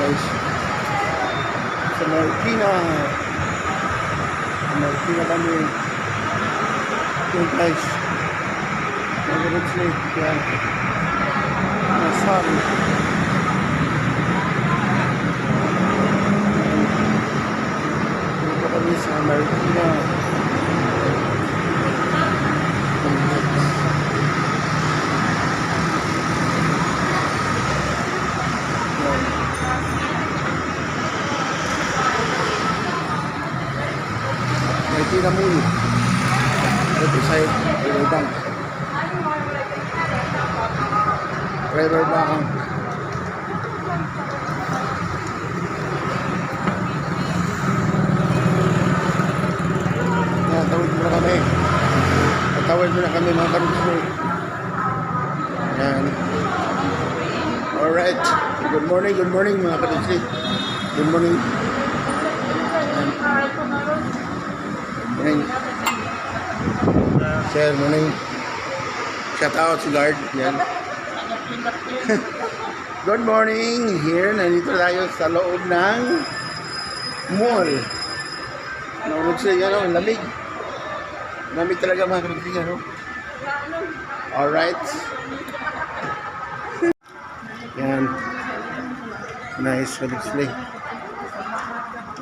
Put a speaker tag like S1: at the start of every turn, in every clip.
S1: guys. Sa Marikina. Sa Marikina kami. Yan guys. Margaret's Lake. Yan. Nasari. Dito kami sa Marikina. Yan. Marikina Mall. Ito sa River Bank. River Bank. Yan, tawid muna kami. Tawid muna kami mga karugslo. Yan. Alright. Good morning, good morning mga karugslo. Good morning. Morning. Sir, morning. Shout out si Guard. Yan. Good morning. Here, nandito tayo sa loob ng mall. Nahulog sila yan, oh, lamig. Lamig talaga mga kapatid, ano? Alright. Yan. Nice, eh.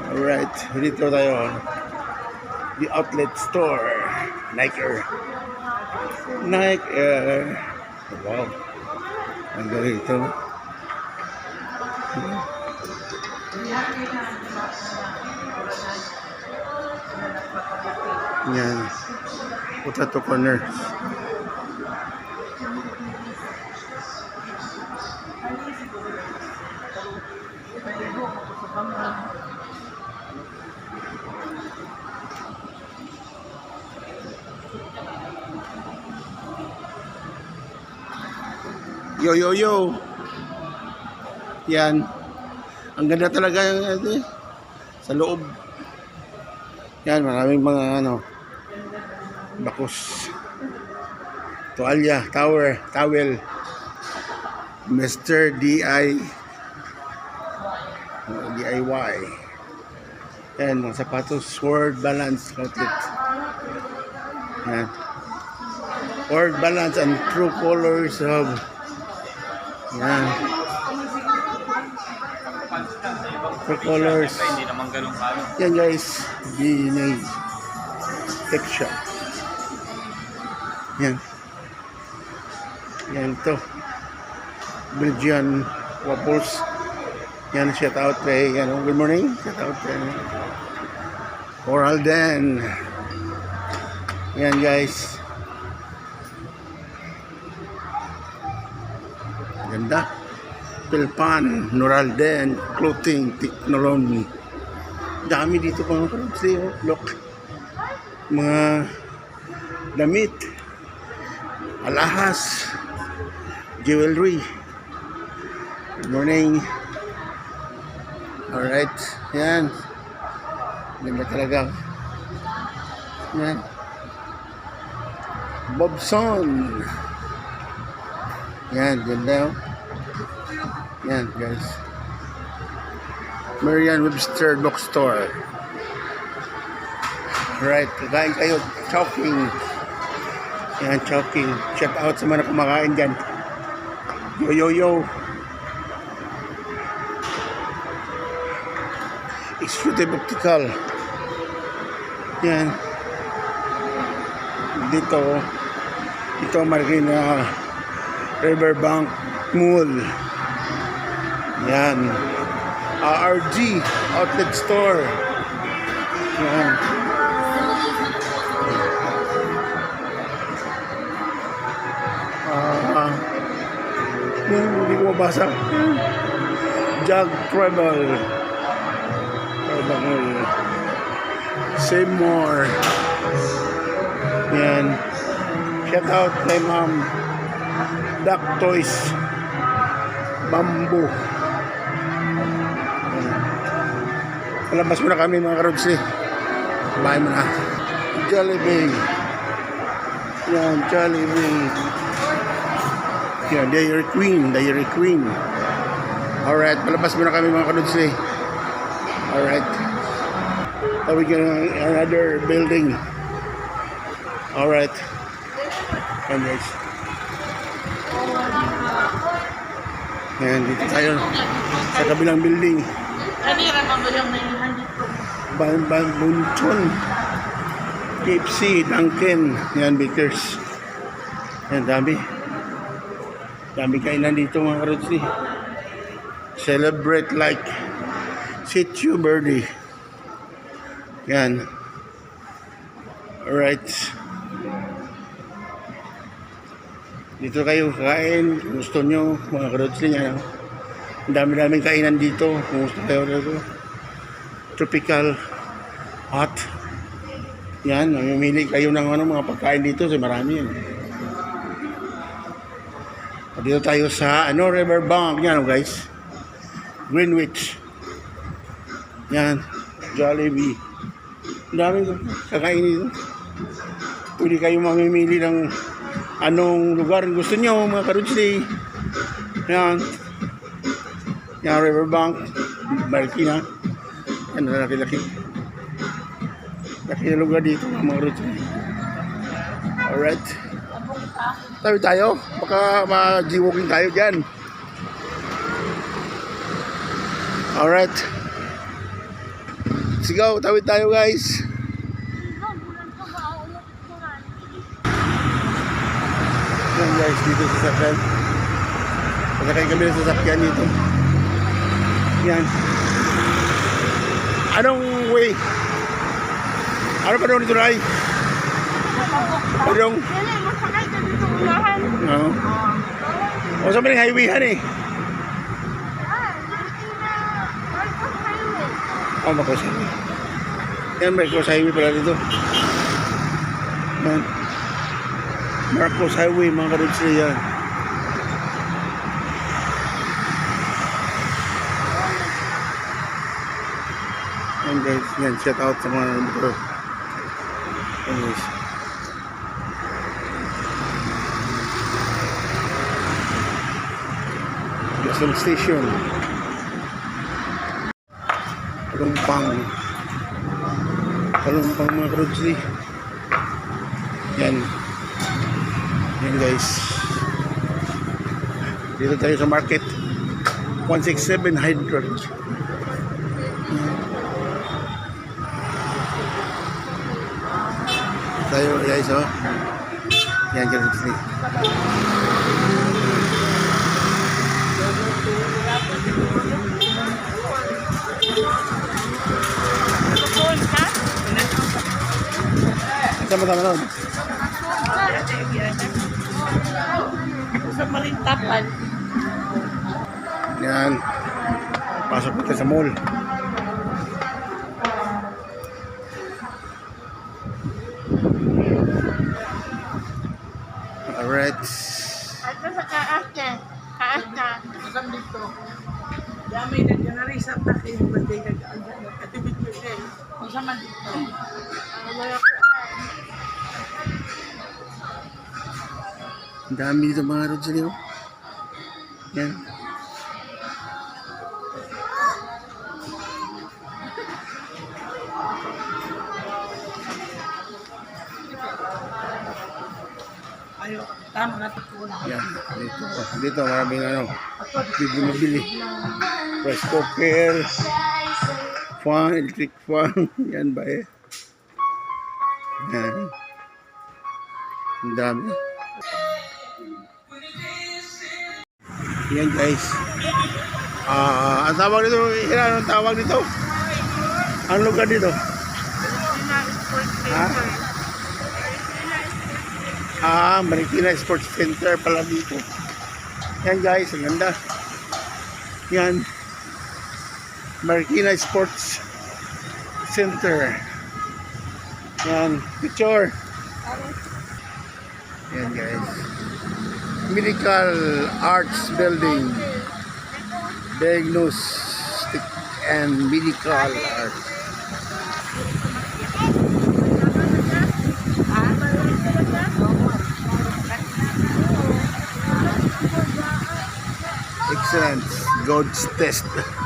S1: Alright, dito tayo. The outlet store. Nike Air. Nike Air. Wow. Ang galing ito. Yan. Potato corner. Yo, yo, yo. Yan. Ang ganda talaga eh, sa loob. Yan, maraming mga ano, bakos. Tuwalya, tower, towel. Mr. DI uh, DIY. Yan, mga sapatos, Word Balance Outlet. Yan. Word Balance and True Colors of yan. True Colors. Yan guys, DNA Tech Shop. Yan. Yan to. Belgian waffles. Yan, shout out kay, ano, good morning. Shout out kay Oral Den. Yan guys. Ganda. Pilpan, Noralden, Clothing, Technology. Dami dito mga karogsli. oh. Look. Mga damit. Alahas. Jewelry. Good morning. Alright. Yan. Ganda talaga. Yan. Bobson. Yan, ganda. oh. Yan, guys. Marian Webster Bookstore. Right, kakain kayo. Chowking. Yan, chowking. Shout out sa mga kumakain dyan. Yo, yo, yo. Executive Optical. Yan. Dito, ito Marikina Riverbank Mall. Yan. RRG Outlet Store. Yan. Ah, yan, hindi ko mabasa. Jug Travel. Travel. Save more. Yan. Shout out kay ma'am. Duck Toys. Bamboo. Palabas muna kami mga karotsi. Bahay mo na. Jollibee. Yan, Jollibee. Yan, Dairy Queen. Dairy Queen. Alright, palabas muna kami mga kanudsi. Alright. Tawid ka ng another building. Alright. And guys. Ayan, dito tayo sa kabilang building.
S2: Kanira pa ba yung may?
S1: Ban Ban Bunchon. KFC, Dunkin, yan, Bakers. Yan, dami. Dami kainan dito mga karotsi. Celebrate like Sitio Birdie. Yan. Alright. Dito kayo kain. Gusto nyo, mga karotsi niya. Ang dami-daming kainan dito. Kung gusto kayo dito. Tropical. Hot. Yan, mamimili kayo ng ano, mga pagkain dito. Kasi marami yan. Dito tayo sa ano, Riverbank. Yan, oh, guys. Greenwich. Yan. Jollibee. Ang daming kakain dito. Pwede kayo mamimili ng anong lugar gusto nyo, mga karutsi. Yan. Yan, Riverbank. Marikina. Yan, laki-laki. Laki na lugar dito, mga karutsi. Alright. Tayo tayo. Baka ma-jiwoking tayo dyan. Alright. Sigaw, tawid tayo guys. Yan guys, dito sa sakyan. Pasakay kami sa sasakyan dito. Yan. Anong way? Ano pa doon ito, Ray? Ano yung...
S2: Dili, masakay ka dito unahan.
S1: Oo. O sa maling highway han eh.
S2: Ah.
S1: Oh, Marcos Highway. Yan, Marcos Highway pala dito. Man. Marcos Highway, mga karods na yan. Guys, yan, shout out sa mga motor. Yan guys. Gasol Station. Kalumpang. Kalumpang mga krudsi. Yan. Yan guys. Dito tayo sa market. 167 Hydrant. Tayo guys oh. Yan.
S2: Doon ka?
S1: Sama-sama nun.
S2: Sa Marintapan.
S1: Yan. Pasok kita sa mall.
S2: Na
S3: dyan. Katibit mo siya eh. Kung saan man dito.
S2: Ang mga ko ay.
S1: Ang dami dito mga rods dito. Yan.
S3: Ayaw, tama na.
S1: Yan. Dito. Dito maraming ano. Bibili mabili. Rice cooker. Fan. Electric fan. Yan ba eh. Yan. Ang dami. Yan guys. Ah, ang tawag dito, Ilan, ang tawag dito? Ang lugar dito? Ha? Ah, Marikina Sports Center pala dito. Yan guys, ang ganda. Yan. Marikina Sports Center. Yan, picture. Yan guys. Medical Arts Building. Diagnostic and Medical Arts. Excellent. God's test.